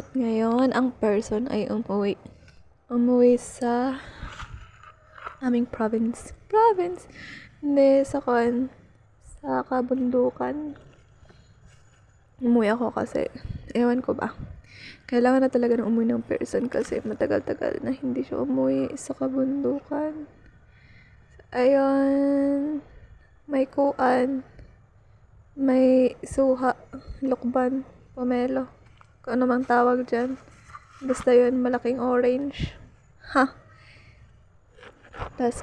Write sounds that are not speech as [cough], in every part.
At ngayon, ang person ay umuwi. Umuwi sa aming province. Province! Hindi, sa kan, sa kabundukan. Umuwi ako kasi, ewan ko ba. Kailangan na talaga ng umuwi ng person kasi matagal-tagal na hindi siya umuwi sa kabundukan. Ayun, may kuan, may suha, lukban, pomelo. Ano mang tawag dyan. Basta yun, malaking orange. Ha? Tapos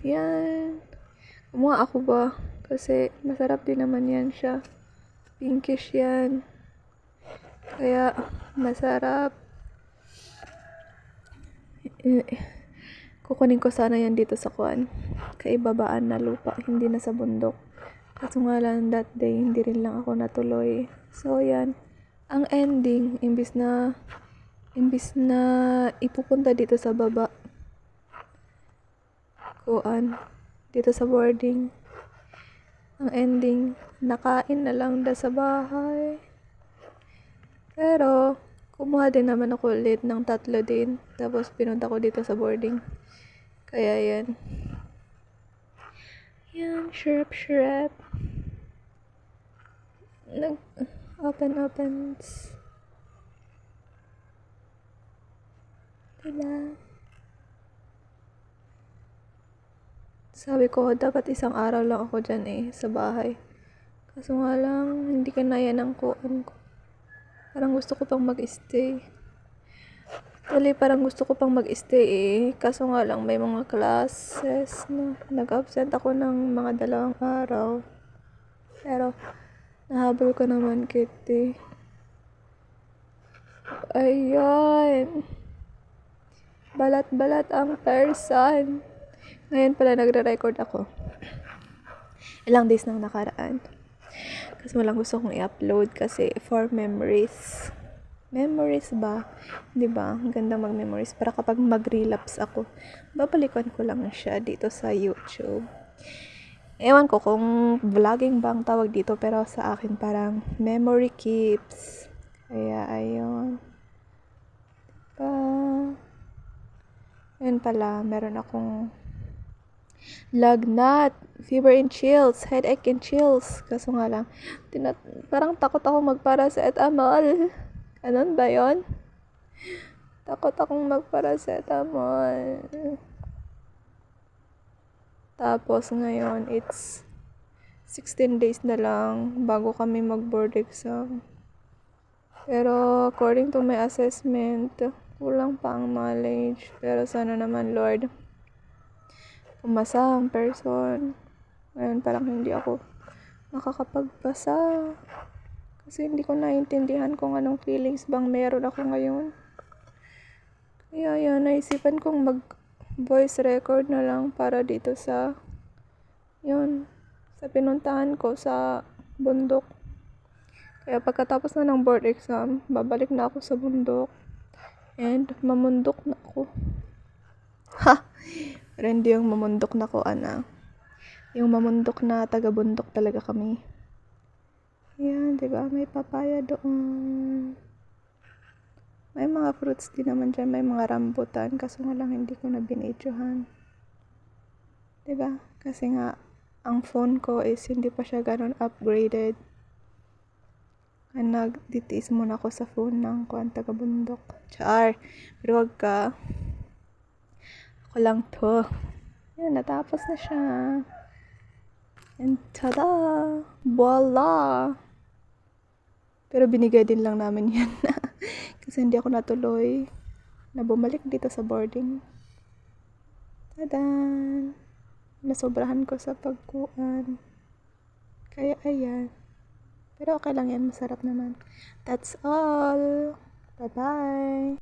yan. Kumuha ako ba? Kasi masarap din naman yan siya. Pinkish yan. Kaya, masarap. Kukunin ko sana yan dito sa kuan. Kaibabaan na lupa, hindi na sa bundok. Kaso nga lang that day, hindi rin lang ako natuloy. So, yan. Ang ending, imbis na imbis na ipupunta dito sa baba, kuan, dito sa boarding, ang ending, nakain na lang da sa bahay. Pero, kumuha din naman ako ulit ng tatlo din. Tapos, pinunta ko dito sa boarding. Kaya, yan. Yan, shrap, shrap. Nag, open, opens. Diba? Sabi ko, dapat isang araw lang ako dyan eh, sa bahay. Kaso nga lang, hindi ka na yan ang kuan ko. Parang gusto ko pang mag-stay. Actually, parang gusto ko pang mag-stay eh. Kaso nga lang, may mga classes na nag-absent ako ng mga dalawang araw. Pero, nahabol ko naman kitty. Ayun. Balat-balat ang person. Ngayon pala nagre-record ako. Ilang days nang nakaraan. Kasi walang gusto kong i-upload kasi for memories. Memories ba? 'Di ba? Ang ganda mag-memories para kapag mag-relapse ako, babalikan ko lang siya dito sa YouTube. Ewan ko kung vlogging ba ang tawag dito pero sa akin parang memory keeps. Kaya ayun. Pa Ayun pala, meron akong lagnat, fever and chills, headache and chills. Kaso nga lang, tinat parang takot ako magparacetamol. Ganun ba yon? Takot akong magparacetamol. Tapos ngayon, it's 16 days na lang bago kami mag-board exam. Pero according to my assessment, kulang pa ang knowledge. Pero sana naman, Lord, pumasa ang person. Ngayon parang hindi ako nakakapagpasa. Kasi hindi ko naiintindihan kung anong feelings bang meron ako ngayon. Kaya yan, naisipan kong mag voice record na lang para dito sa yun, sa pinuntahan ko sa bundok. Kaya pagkatapos na ng board exam, babalik na ako sa bundok. And mamundok na ako. [laughs] Ha! Pero hindi yung mamundok na ko, ana. Yung mamundok na taga-bundok talaga kami. Yan, di ba? May papaya doon. May mga fruits din naman dyan. May mga rambutan. Kaso nga lang hindi ko na binidyohan. Ba? Kasi nga, ang phone ko is hindi pa siya ganun upgraded. Kaya nagditiis muna ako sa phone ng kuwan taga-bundok. Char! Pero wag ka. Ako lang to. Yan, natapos na siya. And tada! Voila! Pero binigay din lang namin [laughs] yan. [laughs] Kasi hindi ako natuloy na bumalik dito sa boarding. Tadan! Nasobrahan ko sa pagkuan. Kaya ayan. Pero okay lang yan, masarap naman. That's all. Bye-bye.